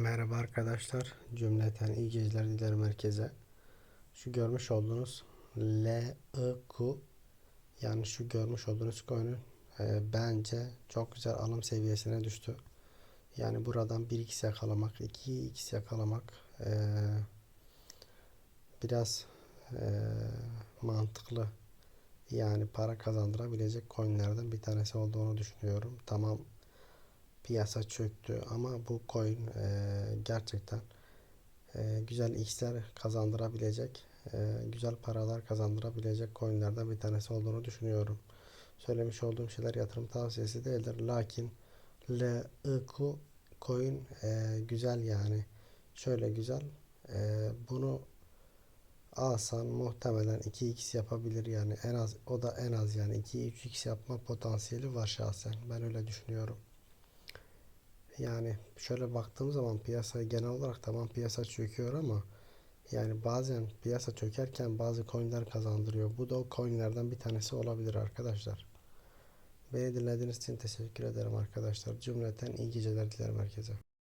Merhaba arkadaşlar. Cümleten iyi geceler dilerim herkese. Şu görmüş olduğunuz LIQ yani şu görmüş olduğunuz coin'in e, bence çok güzel alım seviyesine düştü. Yani buradan 1x yakalamak, 2x yakalamak e, biraz e, mantıklı yani para kazandırabilecek coinlerden bir tanesi olduğunu düşünüyorum. Tamam piyasa çöktü ama bu coin e, gerçekten e, güzel işler kazandırabilecek, e, güzel paralar kazandırabilecek coinlerden bir tanesi olduğunu düşünüyorum. Söylemiş olduğum şeyler yatırım tavsiyesi değildir. Lakin LIQ coin e, güzel yani. Şöyle güzel. E, bunu alsan muhtemelen 2x yapabilir yani en az o da en az yani 2-3x yapma potansiyeli var şahsen. Ben öyle düşünüyorum. Yani şöyle baktığım zaman piyasa genel olarak tamam piyasa çöküyor ama yani bazen piyasa çökerken bazı coinler kazandırıyor. Bu da o coinlerden bir tanesi olabilir arkadaşlar. Beni dinlediğiniz için teşekkür ederim arkadaşlar. Cümleten iyi geceler dilerim herkese.